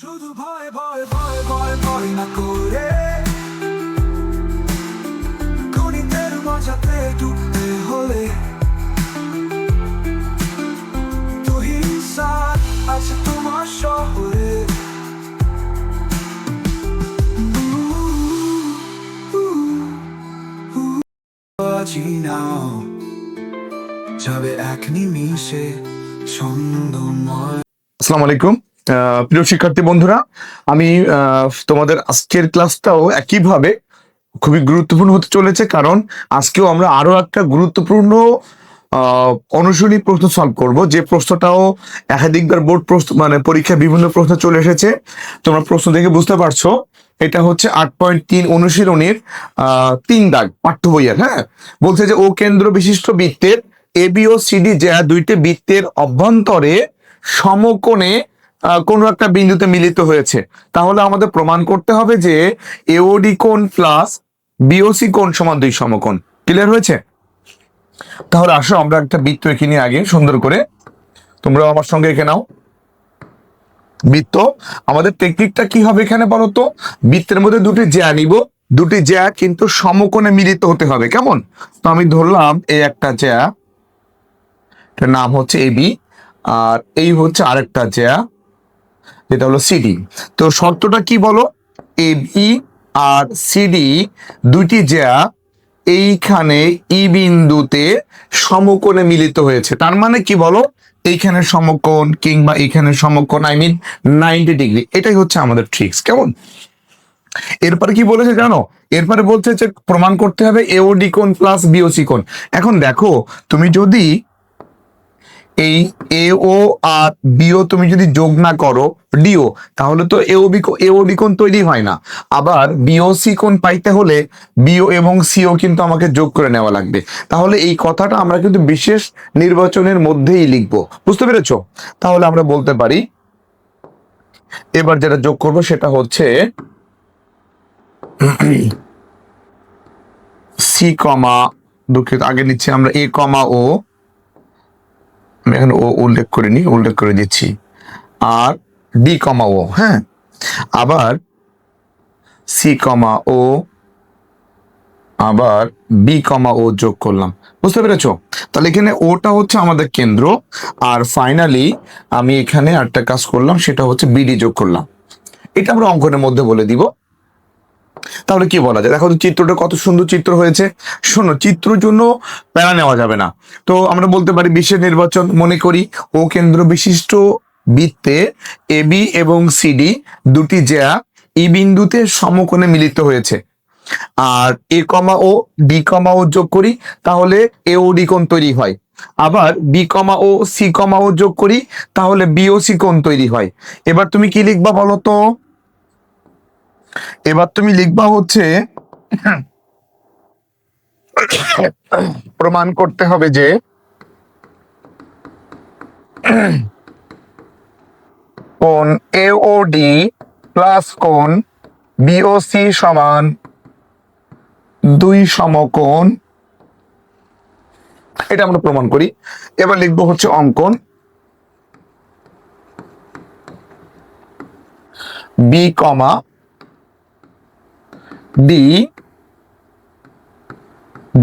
শুধু ভয় ভয় ভয় ভয় ভয় না করে। গণিতের মজাতে ডুবতে হলে আছে তোমার শহরে। এক নিমিষে ছন্দময়। আসসালামু আলাইকুম। প্রিয় শিক্ষার্থী বন্ধুরা, আমি তোমাদের আজকের ক্লাসটাও একইভাবে খুবই গুরুত্বপূর্ণ হতে চলেছে কারণ আজকেও আমরা আরও একটা গুরুত্বপূর্ণ অনুশীলনী প্রশ্ন সলভ করব। যে প্রশ্নটাও একাধিকবার বোর্ড প্রশ্ন মানে পরীক্ষায় বিভিন্ন প্রশ্ন চলে এসেছে। তোমরা প্রশ্ন দেখে বুঝতে পারছ, এটা হচ্ছে আট পয়েন্ট তিন অনুশীলনীর তিন দাগ, পাঠ্য বইয়ের হ্যাঁ? বলছে যে, ও কেন্দ্র বিশিষ্ট বৃত্তের এ বি ও সিডি যা দুইটি বৃত্তের অভ্যন্তরে সমকোণে কোনো একটা বিন্দুতে মিলিত হয়েছে। তাহলে আমাদের প্রমাণ করতে হবে যে এওডি কোণ প্লাস বিওসি কোণ সমান দুই সমকোণ। ক্লিয়ার হয়েছে? তাহলে আসো, আমরা একটা বৃত্ত এঁকে নিই আগে, সুন্দর করে। তোমরা আমার সঙ্গে এঁকে নাও। বৃত্ত, আমাদের টেকনিকটা কি হবে এখানে বলো তো? বৃত্তের মধ্যে দুটি জ্যা নিব। দুটি জ্যা কিন্তু সমকোণে মিলিত হতে হবে, কেমন? তো আমি ধরলাম এই একটা জ্যা নাম হচ্ছে এবি আর এই হচ্ছে আরেকটা জ্যা। যেটা হলো সিডি তো শর্তটা কি বলো? এ বি আর সিডি দুইটি জ্যা এইখানে ই বিন্দুতে সমকোণে মিলিত হয়েছে। তার মানে কি বলো? এইখানে সমকোণ কিংবা এইখানে সমকোণ আই মিন নাইনটি ডিগ্রি এটাই হচ্ছে আমাদের ট্রিক্স কেমন? এরপরে কি বলেছে জানো? এরপরে বলছে যে প্রমাণ করতে হবে এওডি কোণ প্লাস বিওসি কোণ। এখন দেখো, তুমি যদি এই এ ও আর বিও তুমি যদি যোগ না করো ডিও তাহলে তো এও এওডি কোণ তৈরি হয় না। আবার বিওসি কোণ পাইতে হলে বিও এবং সিও কিন্তু আমাকে যোগ করে নেওয়া লাগবে। তাহলে এই কথাটা আমরা কিন্তু বিশেষ নির্বাচনের মধ্যেই লিখব। বুঝতে পেরেছ? তাহলে আমরা বলতে পারি, এবার যেটা যোগ করব সেটা হচ্ছে সি কমা, দুঃখিত, আগে নিচ্ছি আমরা এ কমা ও আমি এখানে ও উল্লেখ করে করিনি, উল্লেখ করে দিচ্ছি। আর ডি কমা ও হ্যাঁ? আবার সি কমা ও আবার বি কমা ও যোগ করলাম। বুঝতে পেরেছ? তাহলে এখানে ওটা হচ্ছে আমাদের কেন্দ্র, আর ফাইনালি আমি এখানে একটা কাজ করলাম, সেটা হচ্ছে বিডি যোগ করলাম। এটা আমরা অঙ্কনের মধ্যে বলে দিব। তাহলে কি বলা যায়? দেখো চিত্রটা কত সুন্দর চিত্র হয়েছে। শোনো, চিত্রের জন্য প্যারা নেওয়া যাবে না। তো আমরা বলতে পারি বিশেষ নির্বাচন মনে করি, ও কেন্দ্র বিশিষ্ট বৃত্তে এবি এবং সিডি দুটি জ্যা ই বিন্দুতে সমকোণে মিলিত হয়েছে। আর এ কমা ও বি কমা ও যোগ করি, তাহলে এ ও ডি কোণ তৈরি হয়। আবার বি কমা ও সি কমা ও যোগ করি, তাহলে বি ও সি কোণ তৈরি হয়। এবার তুমি কি লিখবা বলো তো? এবার তুমি লিখবা হচ্ছে, প্রমাণ করতে হবে যে, কোন এওডি প্লাস কোন বিওসি সমান দুই সমকোণ। এটা আমরা প্রমাণ করি। এবার লিখব হচ্ছে অঙ্কন। বি কমা ডি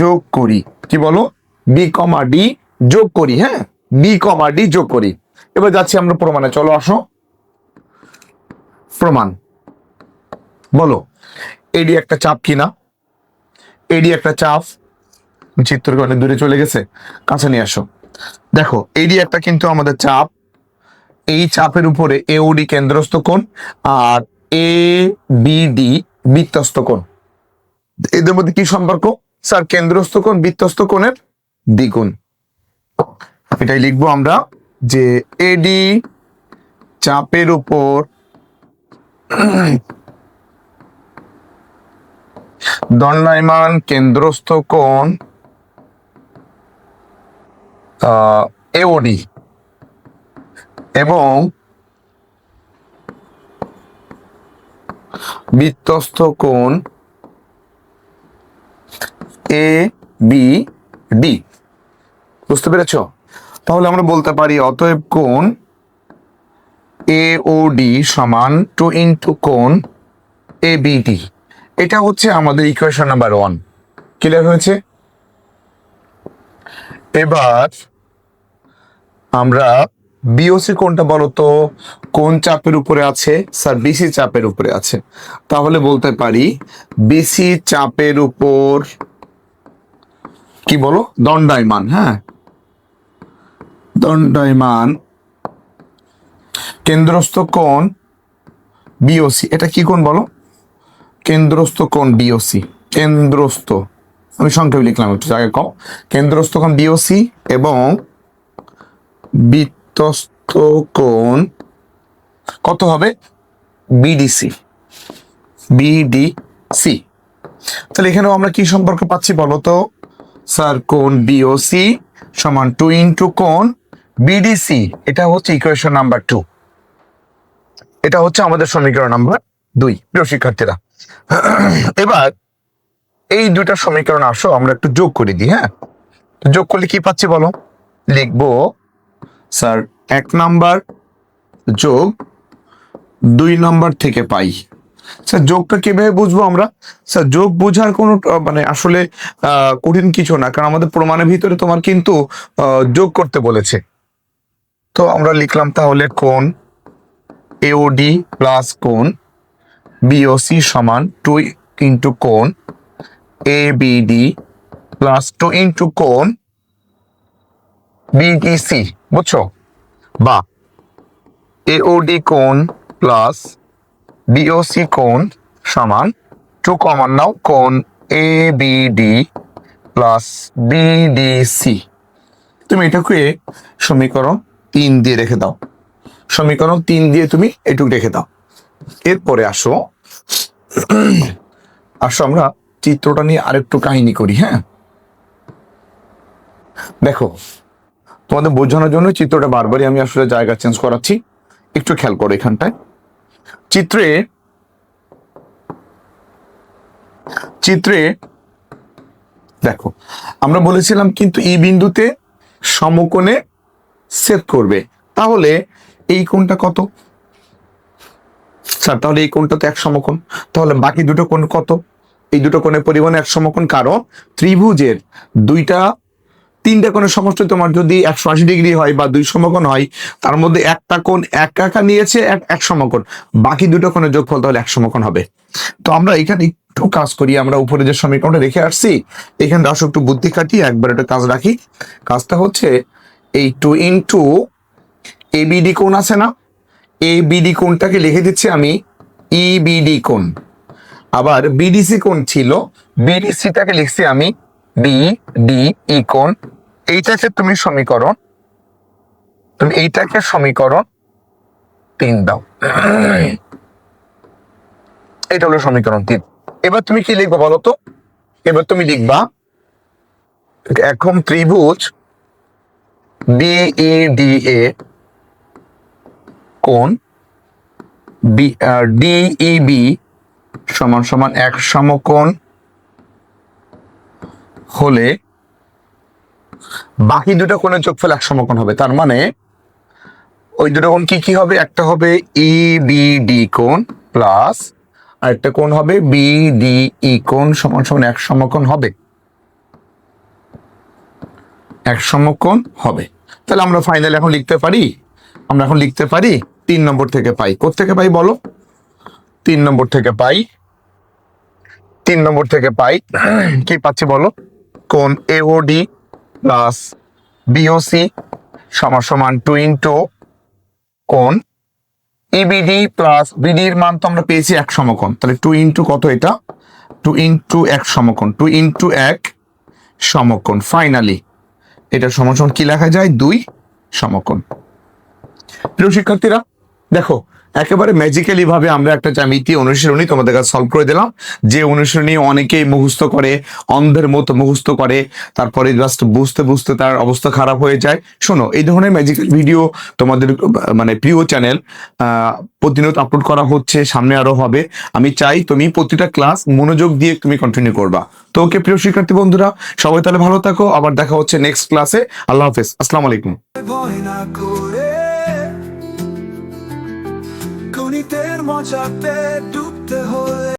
যোগ করি। কি বলো? বি কমা ডি যোগ করি হ্যাঁ? বি কমা ডি যোগ করি। এবার যাচ্ছি আমরা প্রমাণে, চলো আসো। প্রমাণ। বলো এডি একটা চাপ কিনা? এডি একটা চাপ চিত্র অনেক দূরে চলে গেছে, কাছে নিয়ে আসো। দেখো এডি একটা কিন্তু আমাদের চাপ। এই চাপের উপরে এওডি কেন্দ্রস্থ কোণ আর এ বিডি বৃত্তস্থ কোণ? এদের মধ্যে কি সম্পর্ক? স্যার, কেন্দ্রস্থ কোণ বৃত্তস্থ কোণের দ্বিগুণ। এটাই লিখব আমরা যে এডি চাপের উপর দণ্ডায়মান কেন্দ্রস্থ কোণ এওডি এবং বৃত্তস্থ কোণ এ, বি, ডি। বুঝতে পেরেছ? তাহলে আমরা বলতে পারি, অতএব কোণ এ ও ডি সমান টু ইন্টু কোণ এ, বি, ডি। এটা হচ্ছে আমাদের ইকুয়েশন নাম্বার ওয়ান ক্লিয়ার হয়েছে? এবার আমরা বিওসি কোনটা বলো তো। কোন চাপের উপরে আছে? স্যার, বেশি চাপের উপরে আছে। তাহলে বলতে পারি, বেশি চাপের উপর, কি বলো? দণ্ডায়মান হ্যাঁ। দণ্ডায়মান, কেন্দ্রস্থ কোণ বিওসি এটা কি কোণ বলো? কেন্দ্রস্থ কোণ বিওসি কেন্দ্রস্থ। আমি সংক্ষেপে লিখলাম একটু জায়গায় কম কেন্দ্রস্থ কোণ বিওসি এবং বৃত্তস্থ কোণ কত হবে? বিডিসি বিডিসি তাহলে এখানেও আমরা কি সম্পর্ক পাচ্ছি বলো তো? স্যার কোন বিওসি সমান টু ইন্টু কোন বিডিসি এটা হচ্ছে ইকুয়েশন নাম্বার টু এটা হচ্ছে আমাদের সমীকরণ নাম্বার দুই। প্রিয় শিক্ষার্থীরা, এবার এই দুইটা সমীকরণ আসো, আমরা একটু যোগ করে দিই হ্যাঁ? যোগ করলে কি পাচ্ছি বলো? লিখব, স্যার, এক নাম্বার যোগ দুই নম্বর থেকে পাই। স্যার, যোগটা কীভাবে বুঝব আমরা? স্যার, যোগ বোঝার কোনো মানে আসলে কঠিন কিছু না, কারণ আমাদের প্রমাণের ভিতরে তোমার কিন্তু যোগ করতে বলেছে। তো আমরা লিখলাম তাহলে কোন এওডি প্লাস কোন বিওসি সমান টু ইন্টু কোন E BD plus two into কোন বিডিসি বুঝছ? বা এওডি কোন প্লাস বিওসি কোন সমান টু কমন নাও কোন এ বিডি প্লাস বিডিসি তুমি এটাকে সমীকরণ তিন দিয়ে রেখে দাও। সমীকরণ তিন দিয়ে তুমি এটুকু রেখে দাও। এরপরে আসো। আসো আমরা চিত্রটা নিয়ে আরেকটু কাহিনী করি হ্যাঁ? দেখো, তোমাদের বোঝানোর জন্য চিত্রটা বারবারই আমি আসলে জায়গা চেঞ্জ করাচ্ছি। একটু খেয়াল করো এখানটায়। চিত্রে চিত্রে, দেখো, আমরা বলেছিলাম কিন্তু এই বিন্দুতে সমকোণে সেট করবে। তাহলে এই কোণটা কত? স্যার, তাহলে এই কোণটা তো এক সমকোণ। তাহলে বাকি দুটো কোণ কত? এই দুটো কোণের পরিমাণ এক সমকোণ কারণ ত্রিভুজের দুইটা তিনটা কোণের সমষ্টি তোমার যদি একশো আশি ডিগ্রি হয় বা দুই সমকোণ হয়, তার মধ্যে একটা কোণ এক একা নিয়েছে এক এক সমকোণ। বাকি দুটো কোণের যোগফল তাহলে এক সমকোণ হবে। তো আমরা এখানে একটু কাজ করি, আমরা উপরে যে সমীকরণটা রেখে আসছি, এখানে আসো একটু বুদ্ধি কাটিয়ে একবার একটা কাজ রাখি। কাজটা হচ্ছে এই টু ইন্টু এবিডি কোণ আছে না? এবিডি কোণটাকে লিখে দিচ্ছি আমি ইবিডি কোণ। আবার বিডিসি কোণ ছিল বিডিসিটাকে লিখছি আমি বি ডি ই কোণ, এইটাকে তুমি সমীকরণ, তুমি এইটাকে সমীকরণ তিন দাও। এটা হলো সমীকরণ তিন। এবার তুমি কি লিখবা বলো তো? এবার তুমি লিখবা, এখন ত্রিভুজ বিইডি এ কোণ বি সমান সমান এক সমকোণ হলে বাকি দুটো কোণের যোগফল এক সমকোণ হবে। তার মানে ওই দুটো কোণ কি কি হবে? একটা হবে ই বি ডি কোণ প্লাস আর একটা কোণ হবে বি ডি ই কোণ সমান সমান এক সমকোণ হবে। এক সমকোণ হবে। তাহলে আমরা ফাইনাল এখন লিখতে পারি? আমরা এখন লিখতে পারি তিন নম্বর থেকে পাই। থেকে পাই বলো? তিন নম্বর থেকে পাই। তিন নম্বর থেকে পাই। কি পাচ্ছি বলো? কোন এওডি প্লাস বিওসি সমান টু ইন্টু কোন ইবিডি প্লাস বিডির মান তো আমরা পেয়েছি এক সমকোণ। তাহলে টু ইন্টু কত এটা? টু ইন্টু এক সমকোণ। টু ইন্টু এক সমকোণ। ফাইনালি এটা সমকোণ কি লেখা যায়? দুই সমকোণ। প্রিয় শিক্ষার্থীরা, দেখো একেবারে ম্যাজিক্যালি ভাবে আমরা একটা জ্যামিতি অনুশীলনী তোমাদের কাছে সলভ করে দিলাম। যে অনুশীলনী অনেকেই মুখস্থ করে, অন্ধের মতো মুখস্থ করে, তারপরে জাস্ট বুঝতে বুঝতে তার অবস্থা খারাপ হয়ে যায়। শোনো, এই ধরনের ম্যাজিক্যাল ভিডিও তোমাদের মানে প্রিয় চ্যানেল প্রতিনিয়ত আপলোড করা হচ্ছে, সামনে আরও হবে। আমি চাই তুমি প্রতিটা ক্লাস মনোযোগ দিয়ে তুমি কন্টিনিউ করবা। তো ওকে, প্রিয় শিক্ষার্থী বন্ধুরা, সবাই তাহলে ভালো থাকো। আবার দেখা হচ্ছে নেক্সট ক্লাসে আল্লাহ হাফেজ। আসসালামু আলাইকুম। গণিতের মজাতে ডুব